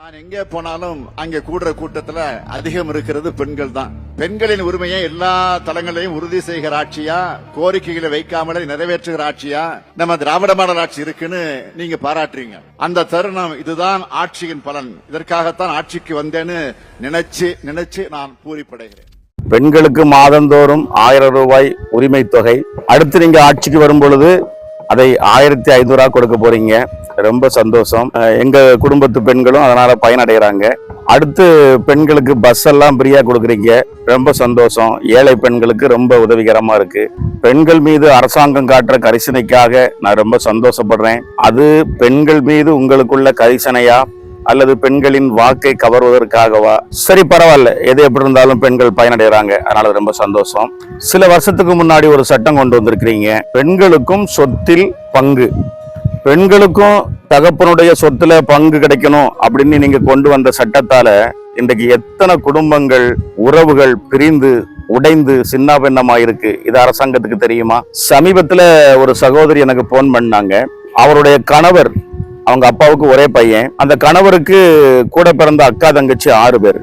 நான் எங்கே போனாலும் அங்கே கூடுற கூட்டத்தில் அதிகம் இருக்கிறது பெண்கள் தான். பெண்களின் உரிமையை எல்லா தளங்களையும் உறுதி செய்கிற ஆட்சியா கோரிக்கைகளை வைக்காமலே நிறைவேற்றுகிற ஆட்சியா நம்ம திராவிட மாடல் ஆட்சி இருக்குன்னு நீங்க பாராட்டுறீங்க. அந்த தருணம் இதுதான் ஆட்சியின் பலன். இதற்காகத்தான் ஆட்சிக்கு வந்தேன்னு நினைச்சு நினைச்சு நான் பூரிப்படைகிறேன். பெண்களுக்கு மாதந்தோறும் ஆயிரம் ரூபாய் உரிமை தொகை அடுத்து நீங்க ஆட்சிக்கு வரும் பொழுது அதை ஆயிரத்தி ஐநூறுரூவா கொடுக்க போறீங்க. ரொம்ப சந்தோஷம். எங்கள் எங்க குடும்பத்து பெண்களும் அதனால பயனடைகிறாங்க. அடுத்து பெண்களுக்கு பஸ் எல்லாம் ஃப்ரீயா கொடுக்குறீங்க. ரொம்ப சந்தோஷம். ஏழை பெண்களுக்கு ரொம்ப உதவிகரமா இருக்கு. பெண்கள் மீது அரசாங்கம் காட்டுற கரிசனைக்காக நான் ரொம்ப சந்தோஷப்படுறேன். அது பெண்கள் மீது உங்களுக்குள்ள கரிசனையா அல்லது பெண்களின் வாக்கை கவர்வதற்காகவா? சரி பரவாயில்ல. எது எப்படி இருந்தாலும் பெண்கள் பயனடைகிறாங்க. அதனால ரொம்ப சந்தோஷம். சில வருஷத்துக்கு முன்னாடி ஒரு சட்டம் கொண்டு வந்திருக்கிறீங்க. பெண்களுக்கும் சொத்தில் பங்கு. பெண்களுக்கும் தகப்பனுடைய சொத்துல பங்கு கிடைக்கணும் அப்படின்னு நீங்க கொண்டு வந்த சட்டத்தால இன்றைக்கு எத்தனை குடும்பங்கள் உறவுகள் பிரிந்து உடைந்து சின்னாபின்னமா இருக்கு இது அரசாங்கத்துக்கு தெரியுமா? சமீபத்துல ஒரு சகோதரி எனக்கு போன் பண்ணாங்க. அவருடைய கணவர் அவங்க அப்பாவுக்கு ஒரே பையன். அந்த கணவருக்கு கூட பிறந்த அக்கா தங்கச்சி ஆறு பேர்.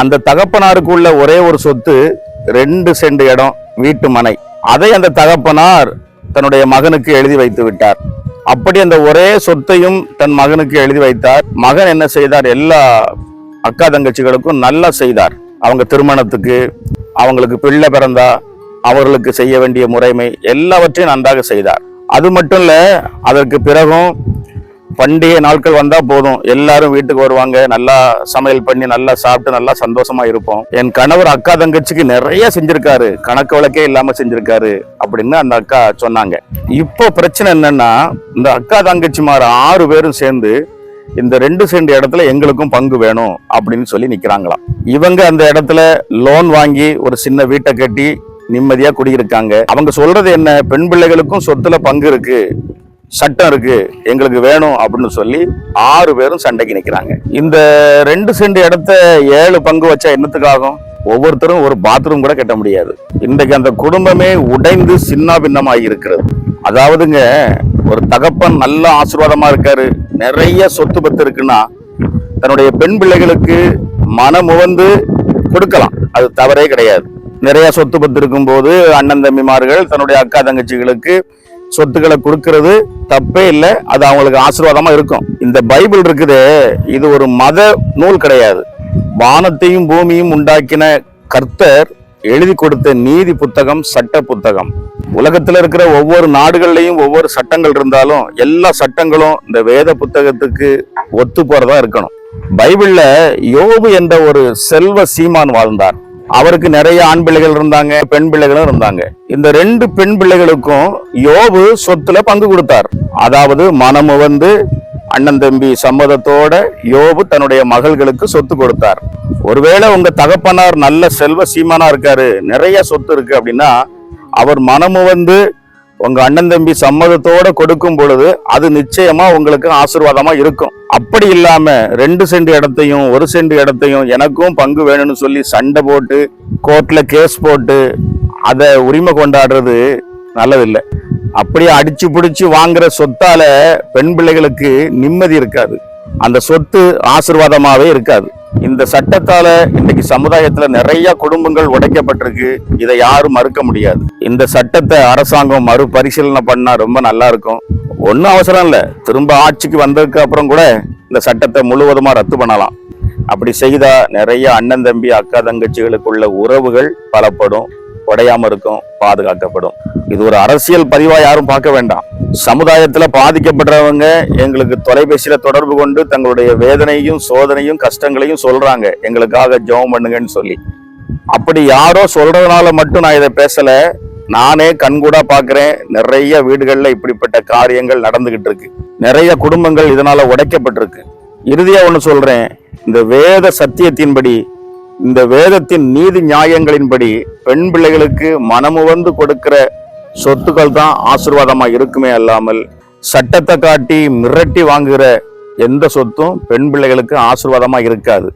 அந்த தகப்பனாருக்கு உள்ள ஒரே ஒரு சொத்து ரெண்டு சென்ட் இடம் வீட்டு மனை. அதை அந்த தகப்பனார் தன்னுடைய மகனுக்கு எழுதி வைத்து விட்டார். அப்படி அந்த ஒரே சொத்தையும் தன் மகனுக்கு எழுதி வைத்தார். மகன் என்ன செய்தார்? எல்லா அக்கா தங்கச்சிகளுக்கும் நல்லா செய்தார். அவங்க திருமணத்துக்கு அவங்களுக்கு பிள்ளை பிறந்தா அவர்களுக்கு செய்ய வேண்டிய முறைமை எல்லாவற்றையும் நன்றாக செய்தார். அது மட்டும் இல்ல அதற்கு பிறகும் பண்டிகை நாட்கள் வந்தா போதும். எல்லாரும் வீட்டுக்கு வருவாங்க. நல்லா சமையல் பண்ணி நல்லா சாப்பிட்டு நல்லா சந்தோஷமா இருப்போம். என் கணவர் அக்கா தங்கச்சிக்கு நிறைய செஞ்சிருக்காரு. கணக்கு வழக்கே இல்லாம செஞ்சிருக்காரு அப்படின்னு அந்த அக்கா சொன்னாங்க. இப்போ பிரச்சனை என்னன்னா இந்த அக்கா தங்கச்சிமார் ஆறு பேரும் சேர்ந்து இந்த ரெண்டு சென்ட் இடத்துல எங்களுக்கும் பங்கு வேணும் அப்படின்னு சொல்லி நிக்கிறாங்களாம். இவங்க அந்த இடத்துல லோன் வாங்கி ஒரு சின்ன வீட்டை கட்டி நிம்மதியா குடியிருக்காங்க. அவங்க சொல்றது என்ன? பெண் பிள்ளைகளுக்கும் சொத்துல பங்கு இருக்கு. சட்டம் இருக்கு எங்களுக்கு வேணும் அப்படின்னு சொல்லி ஆறு பேரும் சண்டைக்கு நிற்கிறாங்க இந்த ரெண்டு சென்ட் இடத்த ஏழு பங்கு வச்சா என்னத்துக்காகும்? ஒவ்வொருத்தரும் ஒரு பாத்ரூம் கூட கட்ட முடியாது. இன்றைக்கு அந்த குடும்பமே உடைந்து சின்ன பின்னமாக இருக்கிறது. அதாவதுங்க ஒரு தகப்பன் நல்ல ஆசீர்வாதமா இருக்காரு. நிறைய சொத்து பத்து இருக்குன்னா தன்னுடைய பெண் பிள்ளைகளுக்கு மனமுவந்து கொடுக்கலாம். அது தவறே கிடையாது. நிறைய சொத்து பத்து இருக்கும்போது அண்ணன் தம்பிமார்கள் தன்னுடைய அக்கா தங்கச்சிகளுக்கு சொத்துக்களை கொடுக்கறது தப்பே இல்லை அது அவங்களுக்கு ஆசீர்வாதமாக இருக்கும். இந்த பைபிள் இருக்குது இது ஒரு மத நூல் கிடையாது. வானத்தையும் பூமியும் உண்டாக்கின கர்த்தர் எழுதி கொடுத்த நீதி புத்தகம் சட்ட புத்தகம். உலகத்தில் இருக்கிற ஒவ்வொரு நாடுகள்லையும் ஒவ்வொரு சட்டங்கள் இருந்தாலும் எல்லா சட்டங்களும் இந்த வேத புத்தகத்துக்கு ஒத்து போறதா இருக்கணும். பைபிள்ல யோபு என்ற ஒரு செல்வ சீமான் வாழ்ந்தார். அவருக்கு நிறைய ஆண் பிள்ளைகள் இருந்தாங்க பெண் பிள்ளைகளும் இருந்தாங்க. இந்த ரெண்டு பெண் பிள்ளைகளுக்கும் யோபு சொத்துல பங்கு கொடுத்தார். அதாவது மனமு வந்து அண்ணன் தம்பி சம்மதத்தோட யோபு தன்னுடைய மகள்களுக்கு சொத்து கொடுத்தார். ஒருவேளை உங்க தகப்பனார் நல்ல செல்வ சீமானா இருக்காரு நிறைய சொத்து இருக்கு அப்படின்னா அவர் மனமு வந்து உங்க அண்ணன் தம்பி சம்மதத்தோட கொடுக்கும் பொழுது அது நிச்சயமா உங்களுக்கு ஆசீர்வாதமா இருக்கும். அப்படி இல்லாம ரெண்டு சென்ட் இடத்தையும் ஒரு சென்ட் இடத்தையும் எனக்கும் பங்கு வேணும்னு சொல்லி சண்டை போட்டு கோர்ட்ல கேஸ் போட்டு அதை உரிமை கொண்டாடுறது நல்லதில்லை. அப்படியே அடிச்சு பிடிச்சி வாங்குற சொத்தால பெண் பிள்ளைகளுக்கு நிம்மதி இருக்காது. அந்த சொத்து ஆசிர்வாதமாகவே இருக்காது. இந்த சட்டத்தால இன்னைக்கு சமுதாயத்துல நிறைய குடும்பங்கள் உடைக்கப்பட்டிருக்கு. இதை யாரும் மறுக்க முடியாது. இந்த சட்டத்தை அரசாங்கம் மறுபரிசீலனை பண்ணா ரொம்ப நல்லா இருக்கும் ஒன்றும் அவசரம் இல்லை. திரும்ப ஆட்சிக்கு வந்ததுக்கு அப்புறம் கூட இந்த சட்டத்தை முழுவதுமா ரத்து பண்ணலாம். அப்படி செய்தா நிறைய அண்ணன் தம்பி அக்கா தங்கச்சிகளுக்குள்ள உறவுகள் பலப்படும். உடையாம இருக்கும் பாதுகாக்கப்படும். இது ஒரு அரசியல் பதிவா யாரும் பார்க்க வேண்டாம். சமுதாயத்துல பாதிக்கப்படுறவங்க எங்களுக்கு தொலைபேசியில தொடர்பு கொண்டு தங்களுடைய வேதனையும் சோதனையும் கஷ்டங்களையும் சொல்றாங்க. எங்களுக்காக ஜெபம் பண்ணுங்கன்னு சொல்லி. அப்படி யாரோ சொல்றதுனால மட்டும் நான் இதை பேசல. நானே கண்கூடா பாக்குறேன் நிறைய வீடுகள்ல இப்படிப்பட்ட காரியங்கள் நடந்துகிட்டு இருக்கு. நிறைய குடும்பங்கள் இதனால உடைக்கப்பட்டிருக்கு. இறுதியா ஒண்ணு சொல்றேன். இந்த வேத சத்தியத்தின்படி இந்த வேதத்தின் நீதி நியாயங்களின்படி பெண் பிள்ளைகளுக்கு மனமுவந்து கொடுக்கிற சொத்துக்கள் தான் ஆசீர்வாதமாக இருக்குமே அல்லாமல் சட்டத்தை காட்டி மிரட்டி வாங்குகிற எந்த சொத்தும் பெண் பிள்ளைகளுக்கு ஆசீர்வாதமாக இருக்காது.